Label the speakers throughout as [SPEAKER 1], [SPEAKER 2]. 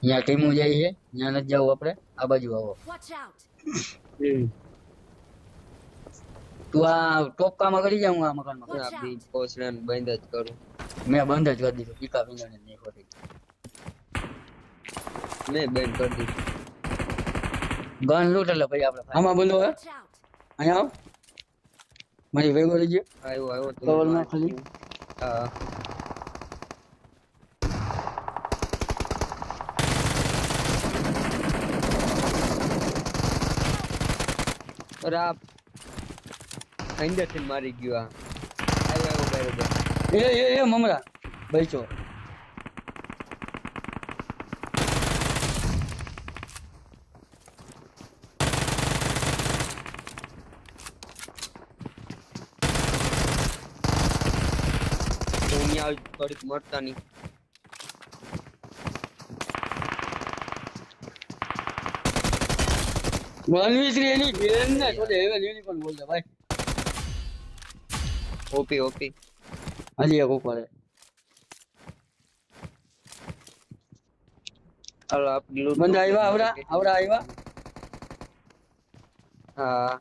[SPEAKER 1] ત્યાં ટીમો જાય છે ત્યાં નથી જવું આપણે? આ બાજુ આવો. તું આ ટોપકામાં કરી જાઉં આ મકાનમાં
[SPEAKER 2] આ બી
[SPEAKER 3] out.
[SPEAKER 2] બંધ જ કરું.
[SPEAKER 1] મેં બંધ જ કરી દીધું. પીકા પીંજાને નહીં ખોટી.
[SPEAKER 2] મેં બંધ કરી દીધું.
[SPEAKER 1] ગન લૂટ એટલે પછી આપણે આમાં બંધો હે. અહીંયા આવ. મારી ભેગો રહી ગયો.
[SPEAKER 2] આવ્યો આવ્યો તો
[SPEAKER 1] ખાલી
[SPEAKER 2] હા. અરે આ અંદરથી મારી ગયો આ. આવ્યો આવ્યો બરોબર
[SPEAKER 1] એ એ એ મમરા બૈચો
[SPEAKER 2] થોડીક મળતા નહીં.
[SPEAKER 1] વનવીસરી એની ગેમ ને તો પણ બોલ દે ભાઈ.
[SPEAKER 2] ઓપી ઓપી
[SPEAKER 1] હાલી એક ઉપર.
[SPEAKER 2] હાલો આપ લૂંટ
[SPEAKER 1] બંદા આવ્યા આવડા આવડા આવ્યા
[SPEAKER 2] હા.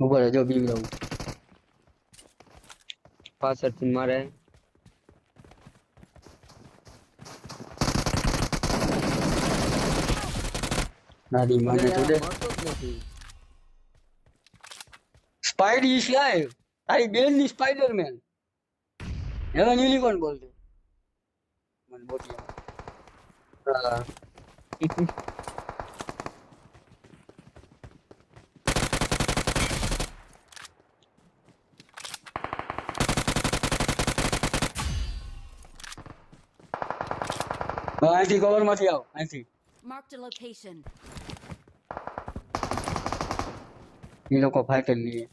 [SPEAKER 1] ઉપર હે, જો બીવડાવું.
[SPEAKER 2] પાછળથી મારે.
[SPEAKER 1] નાડી મને
[SPEAKER 2] જોડે
[SPEAKER 1] સ્પાઈડી ઇઝ લાઈવ તારી બેનની સ્પાઈડરમેન હેવન યુનિકોર્ન બોલતો મને બોટી
[SPEAKER 2] હા
[SPEAKER 1] અહીંથી કવરમાંથી આવ અહીંથી.
[SPEAKER 3] માર્ક ધ લોકેશન
[SPEAKER 1] એ લોકો ફાઈટર લઈએ.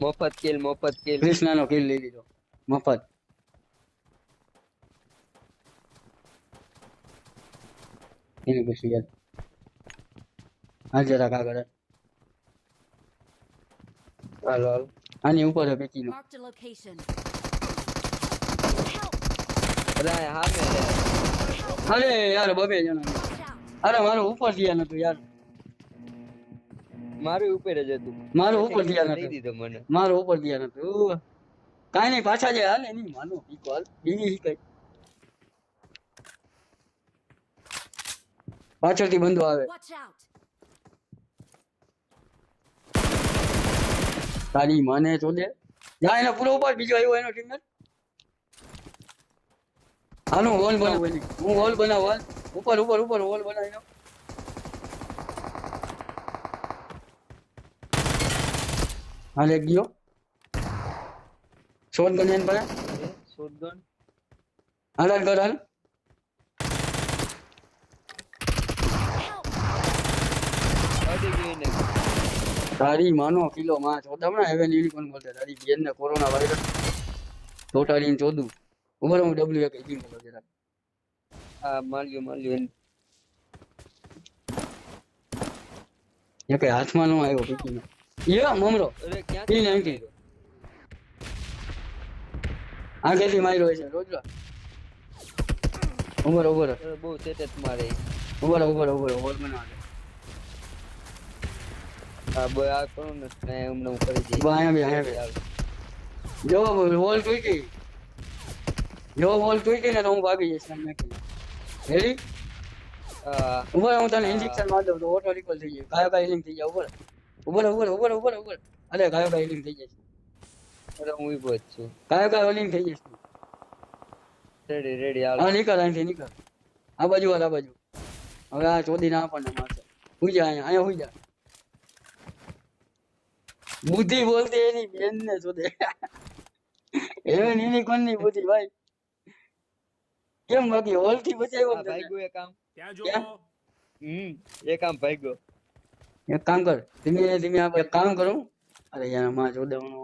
[SPEAKER 2] મફત કિલ મફત કિલ
[SPEAKER 1] કૃષ્ણાનો કિલ લઈ લીધો. મફત. એની પછી યાર હા જરાક આગળ.
[SPEAKER 2] હાલો હાલો.
[SPEAKER 1] આની ઉપર
[SPEAKER 3] Marked a location.
[SPEAKER 2] અરે હા
[SPEAKER 1] અરે યાર બબે જણા. અરે મારું ઉપર ધ્યાન હતું યાર.
[SPEAKER 2] મારું ઉપર જ હતું.
[SPEAKER 1] મારું ઉપર ધ્યાન હતું
[SPEAKER 2] દીધો મને.
[SPEAKER 1] મારું ઉપર ધ્યાન હતું કાઈ નહીં પાછા જાય હાલ એની માનો ઇક્વલ બીજી કઈ? પાછળથી બંધો આવે. તારી માને ચોદે જા એનો પૂરો ઉપર બીજો આવ્યો એનો ટીમ હાલો હોલ બનાવ. હું હોલ બનાવ વોલ ઉપર ઉપર ઉપર હોલ બનાવી નાખ હા એક ગયો. શોટ ગન એને પડે.
[SPEAKER 2] શોટગન
[SPEAKER 1] હાલ હાલ કર હાલ. તારી માનો કિલો માં ચોદામણા હેવન યુનિકોર્ન બોલતે તારી બેન ને કોરોના વાયરસ ચોટાડીને ચોદું. ઉભર હું ડબલ્યુ એક એજી બોલો જરા
[SPEAKER 2] આ માલ્યો માલ્યો એને.
[SPEAKER 1] એ કઈ હાથમાં નો આવ્યો પીકીનો યે મમરો
[SPEAKER 2] અરે
[SPEAKER 1] ઈ
[SPEAKER 2] ક્યાંથી
[SPEAKER 1] નાઈન્ટી આગળથી માર્યો છે રોજ ઉભર ઊભો
[SPEAKER 2] અરે બહુ સેટેસ મારે
[SPEAKER 1] ઊભો ઉભર ઉભર હોલ બનાવે
[SPEAKER 2] આ બોય આ કોણ ને કાંઈ એમને હું કરી દઈશ
[SPEAKER 1] ઊભા અહીંયા બી આયા બી જો હોલ તૂટી જો બોલ તૂટી ને તો હું ભાગી જઈશ તમને રેડી
[SPEAKER 2] હા
[SPEAKER 1] ઉભર હું તને ઇન્જેક્શન માર દઉં તો ઓટો રિકોલ થઈ જાય. ગાયો ગાય હિલિંગ થઈ જાય. ઉભર ઉભર ઉભર ઉભર ઉભર ઉભર અરે ગાયો ગાય હિલિંગ થઈ જાય
[SPEAKER 2] અરે હું ઊભો જ છું.
[SPEAKER 1] ગાયો ગાય હિલિંગ થઈ જાય
[SPEAKER 2] રેડી રેડી
[SPEAKER 1] આ નીકળ અહીંથી નીકળ. આ બાજુ આ બાજુ. હવે આ ચોદી ના આપણને મારશે. હુઈ જા અહીંયા અહીંયા હુઈ જા. બુદ્ધિ બોલતી એની બેન ને શોધે. એવન એની કોની બુદ્ધિ ભાઈ. કેમ બાકી હોલથી બચાવ્યો
[SPEAKER 2] આ
[SPEAKER 1] ને તને?
[SPEAKER 2] ભાગ્યું એક આમ.
[SPEAKER 4] ત્યાં
[SPEAKER 1] ક્યાં?
[SPEAKER 4] જો
[SPEAKER 2] હમ એક આમ ભાગ્યો.
[SPEAKER 1] એક કામ કર ધીમે ધીમે આપણે એક કામ કરું. અરે યારમાં જોડાવણો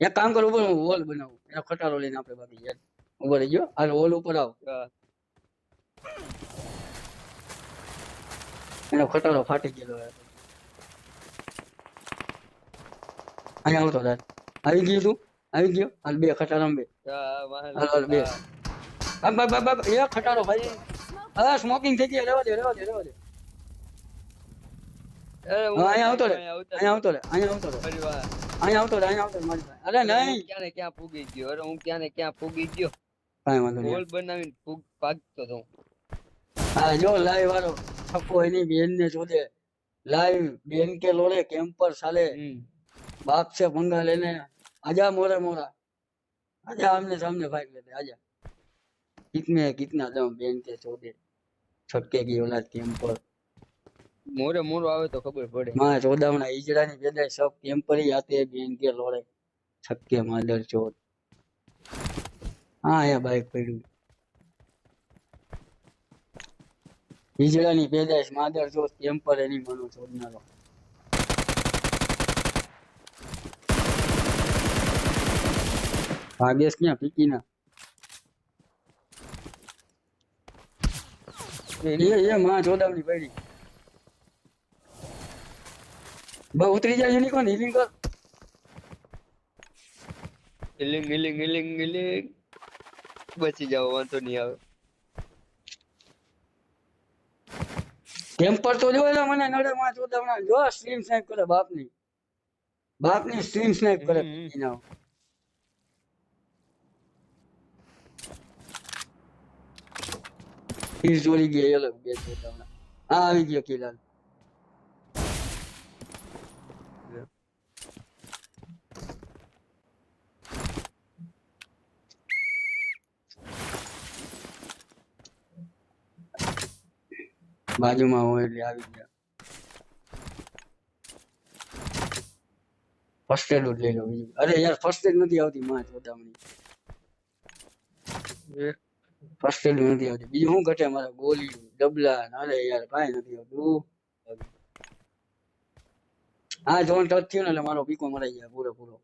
[SPEAKER 1] એક કામ કર ઉપર હું હોલ બનાવું. એનો ખટારો લઈને આપણે બાકી યાર ઉપર રહી ગયો હાલ હોલ ઉપર આવ.
[SPEAKER 2] હા.
[SPEAKER 1] એનો ખટારો ફાટી ગયેલો હતો અહીંયા આવતો તાર આવી ગયું તું? આવી ગયો? હાલ બે ખટારામાં બે.
[SPEAKER 2] હા, વાહ,
[SPEAKER 1] હાલ હાલ બે. अब अब अब अब अब ये खटारो भाई। अरे स्मोकिंग थी कि अरे
[SPEAKER 2] वाले अरे
[SPEAKER 1] वाले अरे वाले आया
[SPEAKER 2] हूँ तो ले
[SPEAKER 1] आया हूँ तो ले आया हूँ
[SPEAKER 2] तो ले
[SPEAKER 1] आया हूँ तो ले आया हूँ तो ले अरे
[SPEAKER 2] नहीं।
[SPEAKER 1] क्या
[SPEAKER 2] ने क्या फूंक दी अरे हूँ क्या ने क्या फूंक दी काय
[SPEAKER 1] मान लो बोल
[SPEAKER 2] बनावी फूंक पाग तो दो
[SPEAKER 1] हाँ जो लाइव वालों सबको इन्हें बहन ने जो दे लाइव बहन के लोले कैंप
[SPEAKER 2] साले
[SPEAKER 1] बाप से मंगा लेने आजा मोरे मोरा आजा हमने सामने फाइट लेते आजा કિતને કિતના दम बैंक के चौदह छटके की औलाद केम पर
[SPEAKER 2] મોરે મોરો આવે તો ખબર પડે.
[SPEAKER 1] માં ચોદાવના ઈજડાની પેદાય સબ ટેમ્પરી આતે બેન કે લોડે છક્કે માદર ચોર. હા એ બાઈક પડ્યું. ઈજડાની પેદાશ માદર ચોર ટેમ્પર એની મનો ચોરનારો ભાગ્યેશ ક્યાં પીકી ના એ એ માં ચોદાવની પડી. બહુ ઉતરી જાય યુનિકોર્ન હીલિંગ કર
[SPEAKER 2] હીલિંગ હીલિંગ હીલિંગ હીલિંગ. બચી જાવ વાંધો નહીં આવે.
[SPEAKER 1] ટેમ્પર તો જોયેલો મને નડે માં ચોદાવના જો સ્ટ્રીમ સ્નેપ કરે બાપની. બાપની સ્ટ્રીમ સ્નેપ કરે. એના તીર ચોરી ગઈ એ અલગ આવી ગયો કિલાલ બાજુમાં હોય એટલે આવી ગયા. ફર્સ્ટ એડ લઈ લો અરે યાર ફર્સ્ટ એડ નથી આવતી, માં ચોદામણી ફર્સ્ટ એડ નથી આવતી. બીજું શું ઘટે? મારા ગોલી ડબલા. ને અરે યાર કાંઈ નથી આવતું. હા જોન ટચ થયો ને એટલે મારો પીકો મરાઈ ગયા પૂરો પૂરો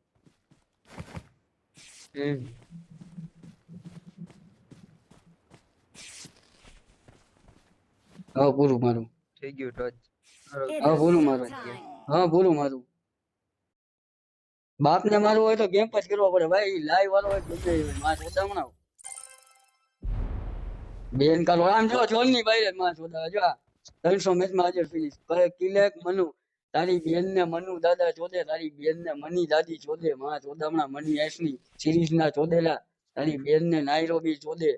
[SPEAKER 1] હા પૂરું મારું.
[SPEAKER 2] થઈ ગયું ટચ
[SPEAKER 1] હા પૂરું મારું. હા પૂરું મારું. બાપ ને મારવું હોય તો ગેમ જ કરવો પડે. ભાઈ લાઈવ વાળો હોય ગમે એ હોયમાં ચોદામણા બેન કાલો આમ જો જોન ની બાઈ માં ચોદા જો આ ત્રણસો મેચ માં હાજર ફિનિશ કરે કિલેક મનુ તારી બેન ને મનુ દાદા ચોદે તારી બેન ને મની દાદી ચોદે માં ચોદામણા મની એસની સિરીઝ ના ચોદેલા તારી બેન ને નાયરોબી ચોદે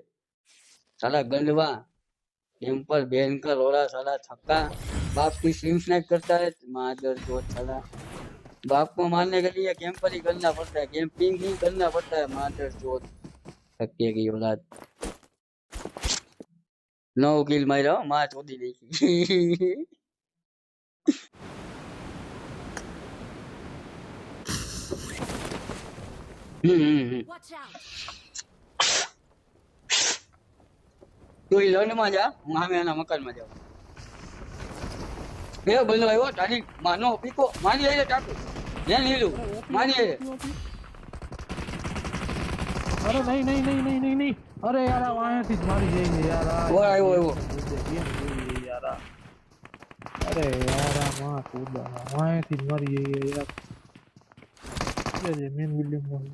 [SPEAKER 1] સાલા ગંડવા એમ પર બેન કા રોડા સાલા छक्का बाप की स्ट्रीम स्नैप करता है मादर चोद साला बाप को मारने के लिए कैंपर ही करना पड़ता है कैंपिंग ही करना पड़ता है मादर चोद छक्के की औलाद નો ઉકીલ માર્યો માં
[SPEAKER 3] ચોદી નાખી
[SPEAKER 1] તું એ માં જા હું સામે એના મકાનમાં જાઉં. બે બંધો આવ્યો તારી માનો પીકો માની લઈએ ટાકુ એને લીધું માની લઈએ
[SPEAKER 4] અરે નહીં નહીં નહીં નહીં નહીં નહીં. અરે યાર આ વાયાથી જ મારી જઈ છે યાર. આ
[SPEAKER 1] ઓય આવ્યો આવ્યો
[SPEAKER 4] યાર. અરે યાર આ માં કુદા વાયાથી જ મારી જઈ યાર. જે મેન
[SPEAKER 1] બિલ્ડિંગમાં.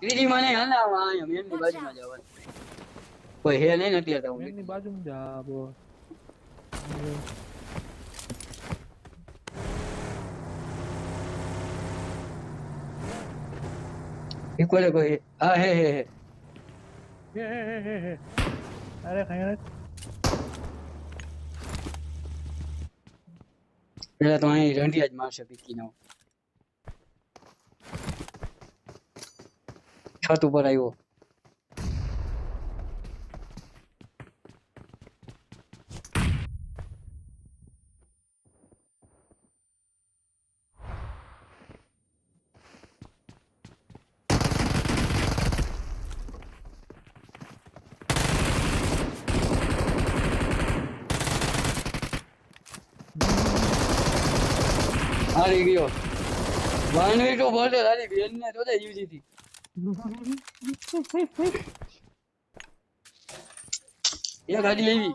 [SPEAKER 1] બીજી મને હલાવા આયા મેનની બાજુમાં જવાનું કોઈ હે નહીં નથી હતા
[SPEAKER 4] બાજુમાં જા બો
[SPEAKER 1] ઇકોલે કોઈ હા હે હે હે
[SPEAKER 4] અરે ખાયણ
[SPEAKER 1] પેલા તો અહીં રંડિયા જ મારશે પીકી નો છત ઉપર આવ્યો હારી ગયો. વાનવી તો ભલે તારી બેન ને તો યુજી થી Safe,
[SPEAKER 3] safe, safe. या
[SPEAKER 4] गाड़ी यही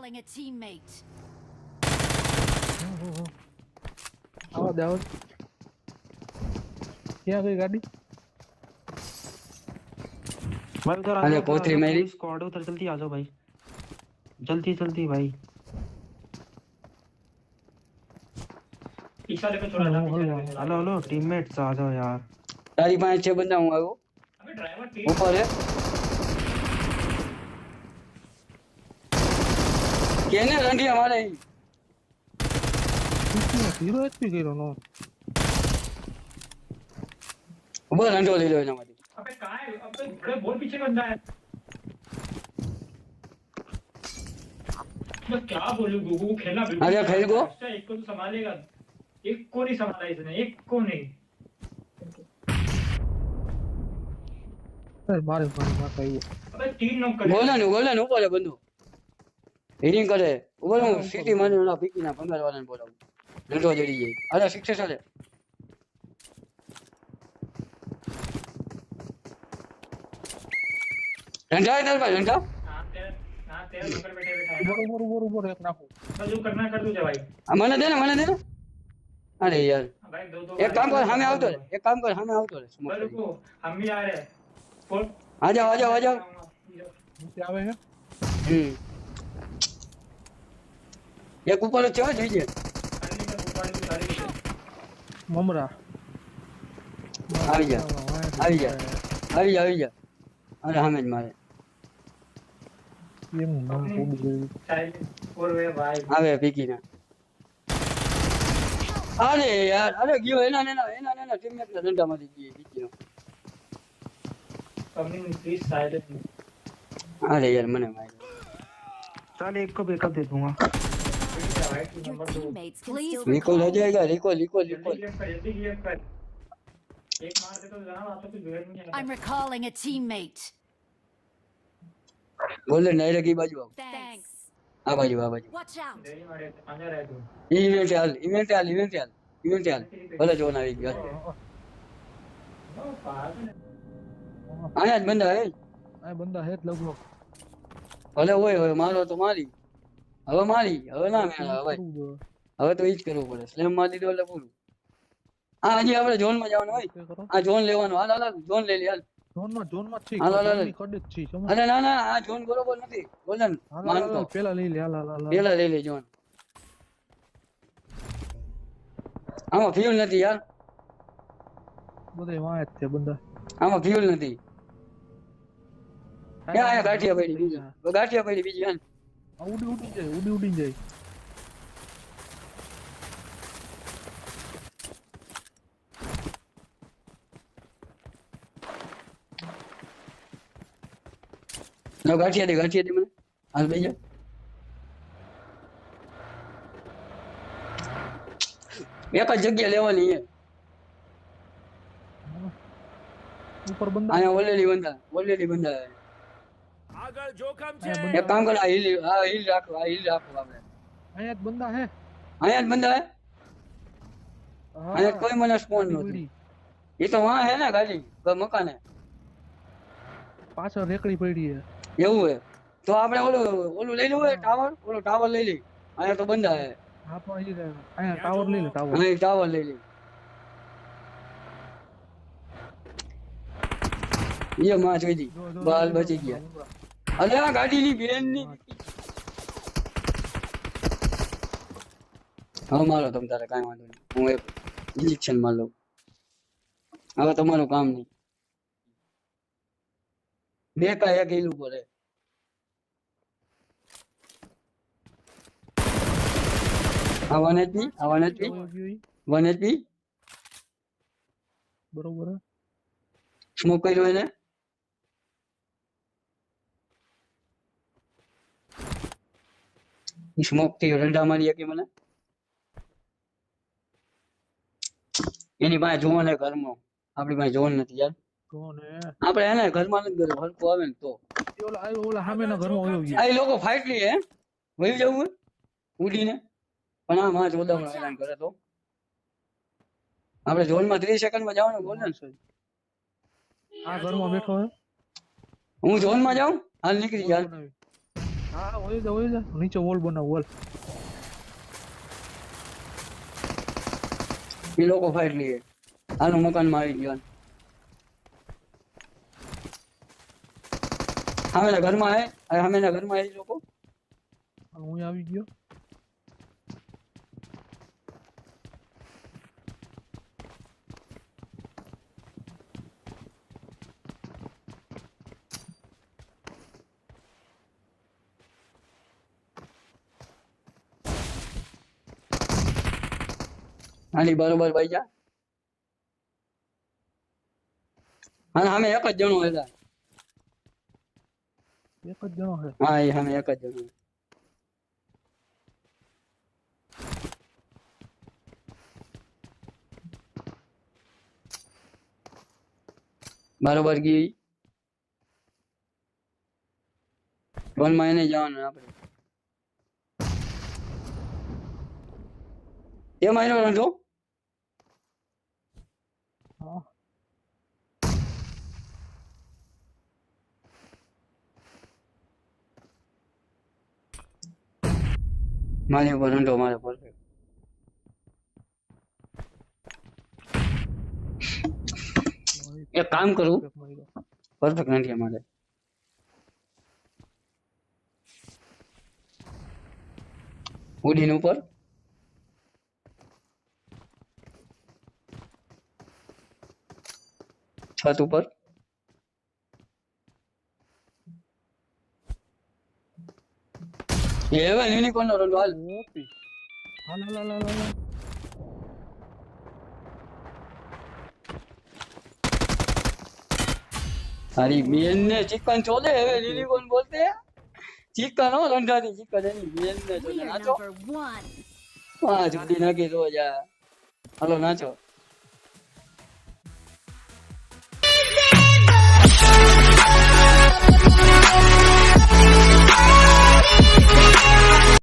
[SPEAKER 4] आवाज़ आवाज़ क्या कोई गाड़ी
[SPEAKER 5] बंद करो
[SPEAKER 1] अरे पोथरी मेरी।
[SPEAKER 5] स्क्वाड उधर जल्दी आ जाओ भाई। जल्दी जल्दी भाई।
[SPEAKER 6] पीछा लेके छोड़ा
[SPEAKER 4] हेलो हेलो
[SPEAKER 5] टीममेट्स आ जाओ यार।
[SPEAKER 1] चार पाँच छह
[SPEAKER 6] बंदा हूँ वो।
[SPEAKER 1] ઉપર હે કેને રંઢિયા મારે ઈ?
[SPEAKER 4] ઝીરો એચપી કર્યો નો
[SPEAKER 1] ઉભો રંઢો લઈ લો એનામાંથી
[SPEAKER 6] अबे कहां है अबे बड़े बहुत पीछे बंदा है मैं क्या बोलूं गुगु को खेलना बिल्कुल
[SPEAKER 1] अरे,
[SPEAKER 6] नहीं
[SPEAKER 1] खेल को।
[SPEAKER 6] आता। एक को तो संभालेगा एक को नहीं संभाला इसने एक को नहीं
[SPEAKER 4] મારે મારે
[SPEAKER 1] મારે કહ્યું મને ઓલા મને દે ને મને દે ને. અરે યાર. એક કામ કર સામે આવતો રે. એક કામ કર સામે આવતો રે.
[SPEAKER 6] હમ આ રે કોણ?
[SPEAKER 1] આ જાઓ આ જાઓ આ જાઓ
[SPEAKER 4] આવે છે?
[SPEAKER 1] હમ. એક ઉપર ચો જોઈએ
[SPEAKER 4] મમરા.
[SPEAKER 1] આવી જા આવી જા આવી જા આવી જા અરે હામે જ મારે.
[SPEAKER 4] એમ નામ પૂડી ગયું
[SPEAKER 1] આવે પીકી ના. અરે યાર અરે ગયો એના એના એના એના ટીમમેટ ના દંડા માંથી ગયો પીકી
[SPEAKER 6] નો प्लीज साइड
[SPEAKER 1] અરે યાર મને માર્યો
[SPEAKER 5] चल एक को बैकअप दे दूंगा
[SPEAKER 6] भाई तू
[SPEAKER 3] Your
[SPEAKER 6] नंबर दो
[SPEAKER 3] teammates can still
[SPEAKER 1] रिकॉल हो
[SPEAKER 3] recall.
[SPEAKER 1] जाएगा रिकॉल रिकॉल रिकॉल
[SPEAKER 6] जल्दी गिव कर जल्दी गिव कर एक मार दे तो जाना आप तो बिगड़ नहीं
[SPEAKER 3] I'm recalling a teammate.
[SPEAKER 1] Golden नहीं रखी बाजू आओ
[SPEAKER 3] Thanks.
[SPEAKER 1] आ बाजू आ बाजू
[SPEAKER 3] Watch out.
[SPEAKER 6] देरी मारे अंदर रह तू
[SPEAKER 1] ઇવેન્ટ હાલ ઇવેન્ટ હાલ ઇવેન્ટ હાલ ઇવેન્ટ હાલ ભલે જોન આવી ગયો
[SPEAKER 6] ओ पागल है
[SPEAKER 1] આયા જ બંધા હે?
[SPEAKER 4] આ બંદા હે લગભગ.
[SPEAKER 1] ભલે હોય હવે મારો તો મારી. હવે મારી હવે ના મેળ હવે. હવે? તો ઈ જ કરવું પડે. સ્લેમ મારી દીધો એટલે પૂરું. હા હજી આપણે ઝોનમાં જવાનું હોય. આ ઝોન લેવાનું. હાલ હાલ ઝોન લઈ લે હાલ. અરે ના ના આ ઝોન બરોબર નથી. ગોલ્ડન
[SPEAKER 4] હાલો, હાલો,
[SPEAKER 1] માનતો
[SPEAKER 4] પેલા લઈ લે હાલ હાલ હાલ, હાલ.
[SPEAKER 1] પેલા લઈ લે ઝોન આમાં ફ્યુલ નથી યાર.
[SPEAKER 4] બધે છે બંદા.
[SPEAKER 1] આમાં ફ્યુલ નથી. આયા ગાંઠિયા પડી બીજી. ગાંઠિયા પડી બીજી હાલ
[SPEAKER 4] ઉડી ઉડી જાય ઉડી ઉડી જાય.
[SPEAKER 1] ના ગાંઠિયા દે ગાંઠિયા દે મને. હાલ બેસી જા. એક જ જગ્યા લેવાની છે.
[SPEAKER 4] ઉપર બંદા
[SPEAKER 1] અહીંયા ઓલેલી બંધા ઓલેલી બંધા
[SPEAKER 4] અહીંયા
[SPEAKER 1] એક કામ કર આ હિલ આ હિલ રાખો આ હિલ રાખો આપણે.
[SPEAKER 4] અહીંયા જ બંદા હે.
[SPEAKER 1] અહીંયા જ બંદા હે? અહીંયા કોઈ મને સ્પોન નથી. એ તો વાં હે ને ગાડી ગ- મકાને.
[SPEAKER 4] પાછળ રેકડી પડી હે.
[SPEAKER 1] એવું હે. તો આપણે ઓલું ઓલું લઈ લેવું હે ટાવર? ઓલો ટાવર લઈ લઈ. અહીંયા તો બંધા હે.
[SPEAKER 4] હા પણ. અહીંયા ટાવર લઈ લે ટાવર.
[SPEAKER 1] અહીં ટાવર લઈ લે. એ માં જોઈ દી.
[SPEAKER 4] જો, જો,
[SPEAKER 1] બાલ બચી ગયા.
[SPEAKER 4] જો.
[SPEAKER 1] અરે આ ગાડીની બેનની. ની હવે મારો તમ તારે કાંઈ વાંધો નહીં. હું એક ઇન્જેક્શનમાં લઉં. હવે તમારું કામ નહીં. બે કા એક હિલું પડે હે આ વન એચપી આ વન એચપી વન એચપી
[SPEAKER 4] બરોબર હે.
[SPEAKER 1] સ્મોક કર્યો એને? સ્મોકથી રંડા મારી કે મને? એની પાસે જોન હે ઘરમાં. આપણી પાસે જોન નથી યાર.
[SPEAKER 4] કોણ હે
[SPEAKER 1] આપણે એને ઘરમાં નથી કર્યું હલકો આવે ને તો.
[SPEAKER 4] ઓલા ઓલા સામેના ઘરમાં વયો ગયો.
[SPEAKER 1] આ લોકો ફાઇટ લી હે. વહી જવું ઉડીને. પણ આ માં ચોદામણ એલાન કરે તો. આપણે ઝોનમાં ત્રીસ સેકન્ડમાં જવાનું બોલે ને
[SPEAKER 4] આ ઘરમાં બેઠો હે?
[SPEAKER 1] હું ઝોનમાં જાઉં? હાલ નીકળી જા.
[SPEAKER 4] હા ઓય જા ઓય જા નીચે વોલ બનાવ વોલ
[SPEAKER 1] એ લોકો ફાઈટ લઈએ. હાલ હું મકાનમાં આવી ગયો. હામેના ઘરમાં હે. સામેના ઘરમાં એ લોકો.
[SPEAKER 4] હું આવી ગયો.
[SPEAKER 1] હાલી બરોબર ભાઈ જા હા સામે એક જ જણો હતા
[SPEAKER 4] એક જ જણો હે
[SPEAKER 1] હા એ સામે એક જ જણો બરોબર ગઈ વનમાં એને જવાનું આપણે એ માર્યો રણજો
[SPEAKER 4] હા
[SPEAKER 1] મારી ઉપર રણજો મારે પરફેક્ટ એક કામ કરું. પરફેક્ટ નથી અમારે. ઉડીને ઉપર. છત ઉપર. યુનિકોર્ન નો રંડો હાલ
[SPEAKER 4] ઓપી હાલ હાલ હાલ હાલ હાલ
[SPEAKER 1] તારી બેન ને ચિકન ચોલે હવે યુનિકોર્ન બોલતે ચિકન હો રંધાની ચિકન એની બેન ને
[SPEAKER 3] ચોલે
[SPEAKER 1] નાચો. હા જુદી નાખી દો જા હાલો નાચો